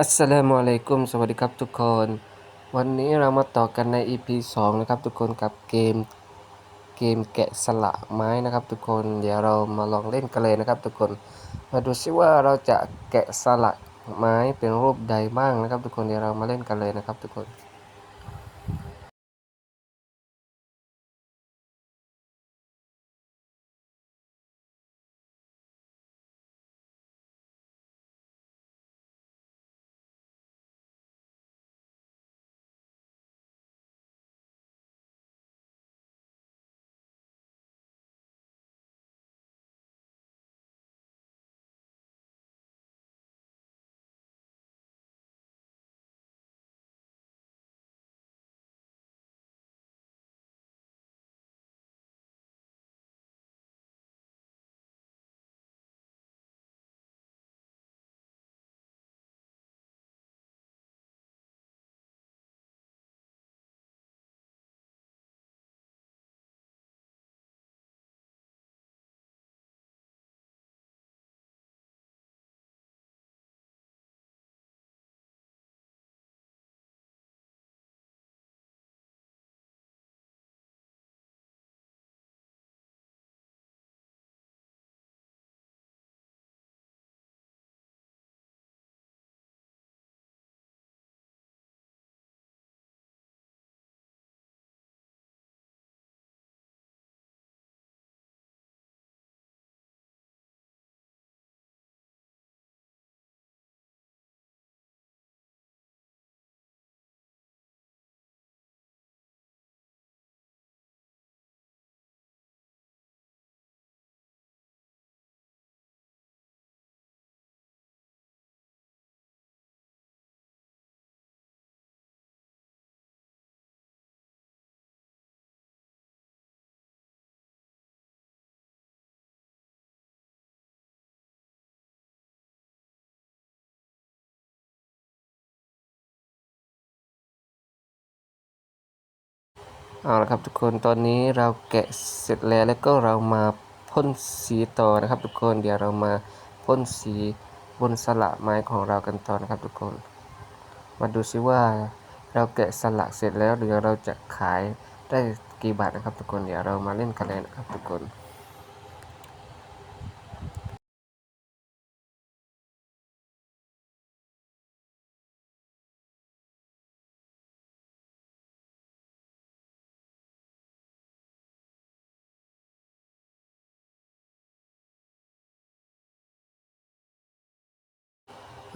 อัสสลามุอะลัยกุมสวัสดีครับทุกคน วันนี้เรามาต่อกันใน EP 2 นะครับทุกคนกับเกมเกมแกะสลักไม้นะครับทุกคนเดี๋ยวเรามาลองเล่นกันเลยนะครับทุกคนมาดูซิว่าเราจะแกะสลักไม้เป็นรูปใดบ้างนะครับ ทุกคนเดี๋ยวเรามาเล่นกันเลยนะครับทุกคน เอาละครับทุกคนตอนนี้เราแกะเสร็จแล้วแล้วก็เรามาพ่นสีต่อนะครับ ทุกคนเดี๋ยวเรามาพ่นสีบนสลักไม้ของเรากันต่อนะครับ ทุกคน มาดูซิว่าเราแกะสลักเสร็จแล้วเดี๋ยวเราจะขายได้กี่บาทนะครับ ทุกคนเดี๋ยวเรามาเล่นกันเลยนะครับ ทุกคน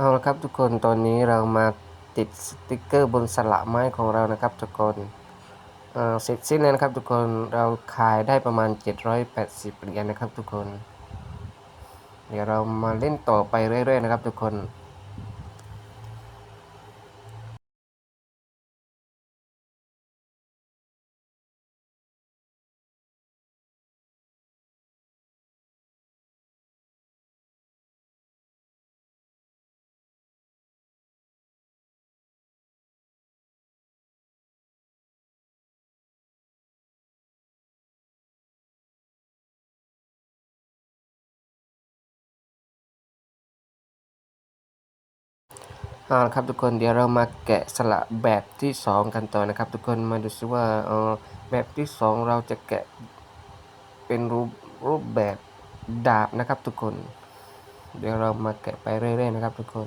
เอาละครับทุกคนตอนนี้เรามาติดสติกเกอร์บนสลักไม้ของเรานะครับทุกคนเเสร็จสิ้นแล้วนะครับทุกคนเราขายได้ประมาณ 780เหรียญนะครับทุกคน เดี๋ยวเรามาเล่นต่อไปเรื่อยๆนะครับทุกคน เอาละครับทุกคนเดี๋ยวเรามาแกะสลักแบบที่ 2 กันต่อนะครับ ทุกคนมาดูซิว่าเออแบบที่ 2 เราจะแกะเป็นรูปรูปแบบดาบนะครับทุกคน เดี๋ยวเรามาแกะไปเรื่อยๆนะครับทุกคน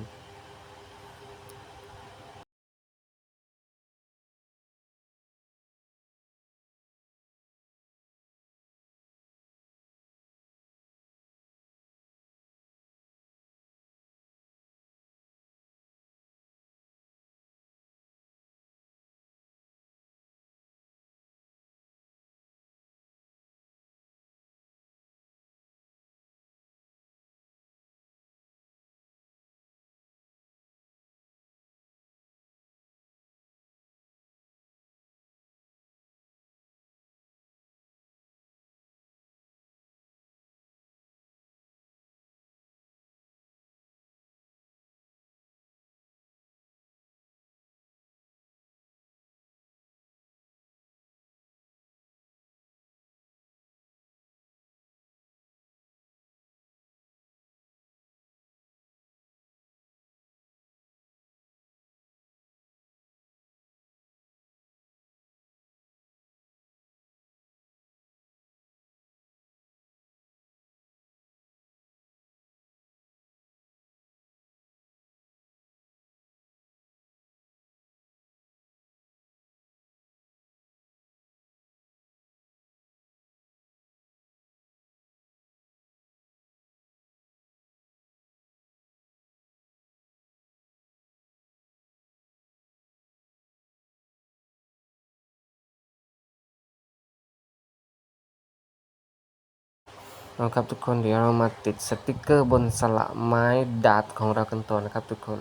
เอาครับทุกคนเดี๋ยวเรามาติดสติกเกอร์บนสละไม้ดาดของเรากันต่อนะครับทุกคน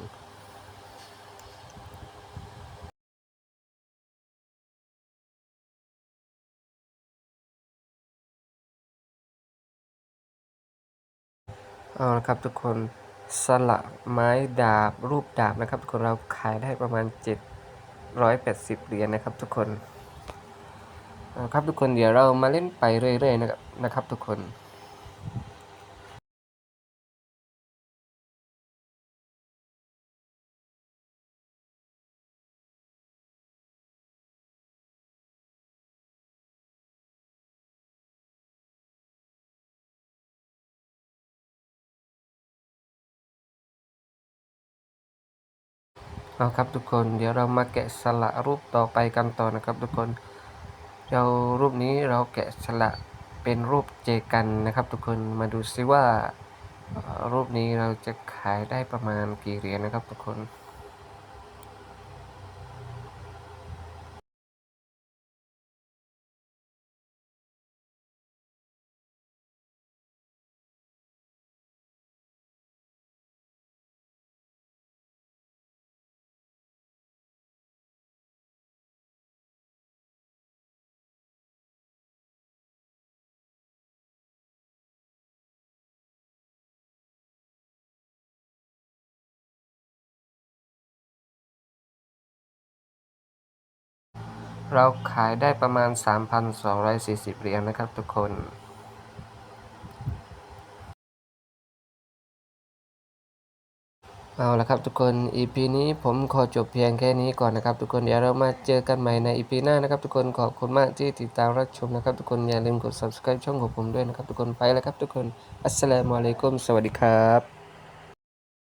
เอาละครับทุกคนสละไม้ดาบรูปดาบนะครับทุกคนเราขายได้ประมาณ 780 เหรียญนะครับทุกคนเอาครับทุกคนเดี๋ยวเรามาเล่นไปเรื่อยๆนะครับนะครับทุกคน เอาครับทุกคน เดี๋ยวเรามาแกะสลักรูปต่อไปกันต่อนะครับทุกคน เรารูปนี้เราแกะสลักเป็นรูปเจกันนะครับ ทุกคน มาดูซิว่ารูปนี้เราจะขายได้ประมาณกี่เหรียญนะครับทุกคน เราขายได้ประมาณ 3,240 เหรียญนะครับทุกคนเอาละครับทุกคน EP นี้ผมขอจบเพียงแค่นี้ก่อนนะครับ ทุกคนเดี๋ยวเรามาเจอกันใหม่ใน EP หน้านะครับ ทุกคนขอบคุณมากที่ติดตามรับชมนะครับ ทุกคนอย่าลืมกด subscribe ช่องของผมด้วยนะครับ ทุกคนไปแล้วครับ ทุกคนอัสสลามุอะลัยกุมสวัสดีครับ